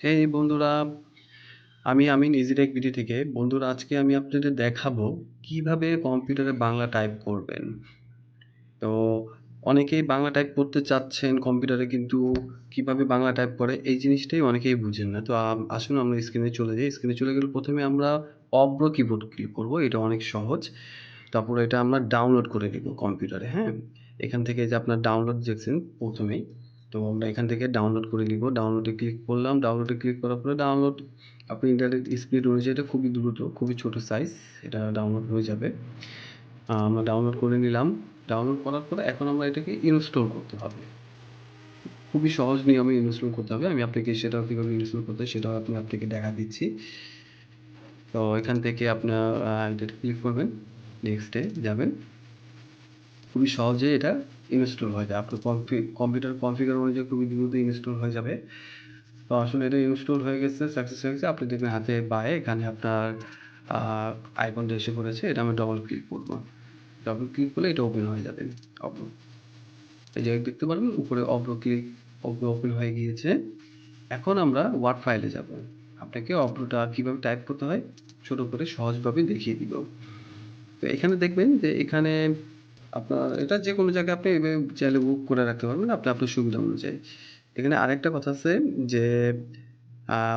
এই বন্ধুরা, আমি আমিন ইজিটেক বিডি থেকে। বন্ধুরা আজকে আমি আপনাদের দেখাবো কীভাবে কম্পিউটারে বাংলা টাইপ করবেন। তো অনেকেই বাংলা টাইপ করতে চাচ্ছেন কম্পিউটারে কিন্তু কীভাবে বাংলা টাইপ করে এই জিনিসটাই অনেকেই বুঝেন না। তো আসুন আমরা স্ক্রিনে চলে যাই। স্ক্রিনে চলে গেলে প্রথমে আমরা অব্র কিবোর্ড ক্লিক করব। এটা অনেক সহজ। তারপরে এটা আমরা ডাউনলোড করে নিব কম্পিউটারে, হ্যাঁ? এখান থেকে যে আপনার ডাউনলোড দেখছেন ১ম এই। তো আমরা এখান থেকে ডাউনলোড করে নিব। ডাউনলোডে ক্লিক করলাম। ডাউনলোডে ক্লিক করার পরে ডাউনলোড আপনি ইন্টারনেট স্পিড অনুযায়ী এটা খুবই দ্রুত, খুবই ছোট সাইজ। এটা ডাউনলোড হয়ে যাবে। আমরা ডাউনলোড করে নিলাম। ডাউনলোড করার পরে এখন আমরা এটাকে ইনস্টল করতে হবে। খুবই সহজ নিয়মে ইনস্টল করতে হবে। আমি আপনাকে সেটা কীভাবে ইনস্টল করতে হয় সেটাও আমি আপনাকে দেখা দিচ্ছি। তো এখান থেকে আপনার আ এটাতে ক্লিক করবেন। নেক্সট যাবেন। খুবই সহজে এটা ইনস্টল হয়ে যায়। আপনার কম্পি কম্পিউটার কনফিগার অনুযায়ী খুবই দ্রুত ইনস্টল হয়ে যাবে। তো আসলে এটা ইনস্টল হয়ে গেছে, সাকসেস হয়ে গেছে। আপনি দেখবেন হাতে বাঁয়ে এখানে আপনার আইকনটা এসে পড়েছে। এটা আমি ডবল ক্লিক করব। ডবল ক্লিক করলে এটা ওপেন হয়ে যাবে। অব্র। এই যে দেখতে পারবেন উপরে অব্র ক্লিক অব্র ওপেন হয়ে গিয়েছে। এখন আমরা ওয়ার্ড ফাইলে যাব। আপনাকে অব্রটা কীভাবে টাইপ করতে হয় ছোট করে সহজভাবে দেখিয়ে দিব। তো এখানে দেখবেন যে এখানে আপনার এটা যেকোনো জায়গায় আপনি চাইলে বুক করে রাখতে পারবেন আপনি আপনার সুবিধা অনুযায়ী। এখানে আরেকটা কথা আছে যে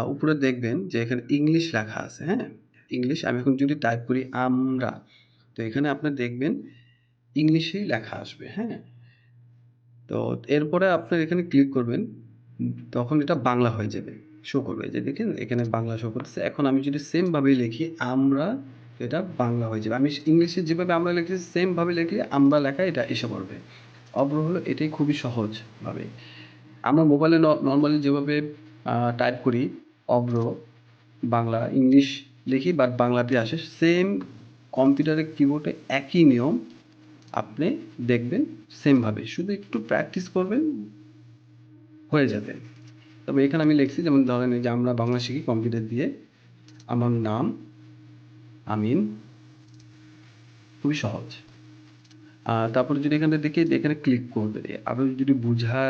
উপরে দেখবেন যে এখানে ইংলিশ লেখা আছে, হ্যাঁ? ইংলিশ আমি এখন যদি টাইপ করি আমরা। তো এখানে আপনার দেখবেন ইংলিশেই লেখা আসবে, হ্যাঁ? তো এরপরে আপনার এখানে ক্লিক করবেন। তখন এটা বাংলা হয়ে যাবে। শো করবে। যে দেখেন এখানে বাংলা শো করতেছে। এখন আমি যদি সেম ভাবেই লিখি আমরা এটা বাংলা হয়ে যাবে। আমি ইংলিশে যেভাবে আমরা লিখেছি সেম ভাবে লিখলে আমরা লেখা এটা এসে পড়বে। অব্র হলো এটাই খুবই সহজ ভাবে। আমরা মোবাইলে নরমালি যেভাবে টাইপ করি অব্র, বাংলা, ইংলিশ লিখি বাট বাংলাতে আসে। সেম কম্পিউটারের কিবোর্ডে একই নিয়ম আপনি দেখবেন সেম ভাবে। শুধু একটু প্র্যাকটিস করবেন হয়ে যাবে। তবে এখানে আমি লিখছি যেমন ধরেন যে আমরা বাংলা শিখি কম্পিউটার দিয়ে। আমার নাম আমিন। খুবই সহজ। তারপরে যদি এখানে দেখি এখানে ক্লিক করবে। আপনি যদি বুঝা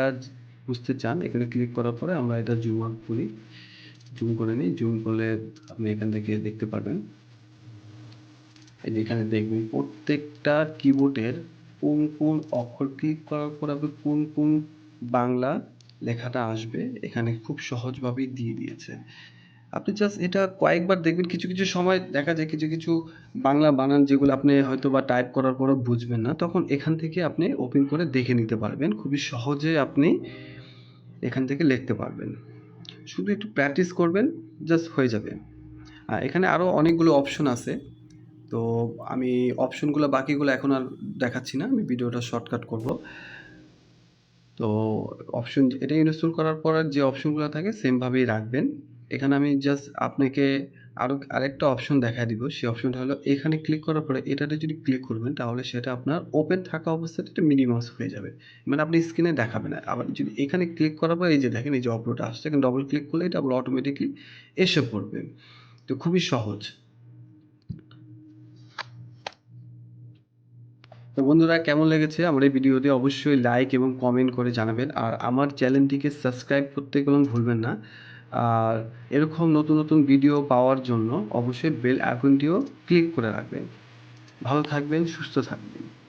বুঝতে চান এখানে ক্লিক করার পরে আমরা এটা জুম আউট করি। জুম করে নিই। জুম করলে আপনি এখান থেকে দেখতে পারবেন। এই যে এখানে দেখবেন প্রত্যেকটা কিবোর্ডের কোন, কোন অক্ষর ক্লিক করার পর আপনি কোন, কোন বাংলা লেখাটা আসবে এখানে খুব সহজভাবেই দিয়ে দিয়েছে। আপনি জাস্ট এটা কয়েকবার দেখবেন কিছু, কিছু সময় দেখা যায় কিছু, কিছু বাংলা বানান যেগুলো আপনি হয়তো বা টাইপ করার পরেও বুঝবেন না। তখন এখান থেকে আপনি ওপেন করে দেখে নিতে পারবেন। খুবই সহজে আপনি এখান থেকে লিখতে পারবেন। শুধু একটু প্র্যাকটিস করবেন জাস্ট হয়ে যাবে। আ এখানে আরও অনেকগুলো অপশন আছে। তো আমি অপশনগুলো বাকিগুলো এখন আর দেখাচ্ছি না। আমি ভিডিওটা শর্টকাট করব। তো অপশন এটা ইনস্টল করার পর যে অপশনগুলো থাকে সেম ভাবেই রাখবেন। এখানে আমি জাস্ট আপনাকে আরও আরেকটা অপশন দেখায় দিব। সেই অপশনটা হলো, এখানে ক্লিক করার পরে এটাতে যদি ক্লিক করবেন, তাহলে সেটা আপনার ওপেন থাকা অবস্থাতে এটা মিনিমাইজ হয়ে যাবে। মানে আপনি স্ক্রিনে দেখাবে না। আবার যদি এখানে ক্লিক করার পরে, এই যে দেখেন, এই যে অব্রটা আসছে, এখানে ডবল ক্লিক করলে এটা আবার অটোমেটিক্যালি এসে পড়বে। তো খুবই সহজ। তো বন্ধুরা, কেমন লেগেছে আমার এই ভিডিওতে অবশ্যই লাইক এবং কমেন্ট করে জানাবেন। আর আমার চ্যানেলটিকে সাবস্ক্রাইব করতে কোনো ভুলবেন না। আর এরকম নতুন, নতুন ভিডিও পাওয়ার জন্য অবশ্যই বেল আইকনটিও ক্লিক করে রাখবেন। ভালো থাকবেন, সুস্থ থাকবেন।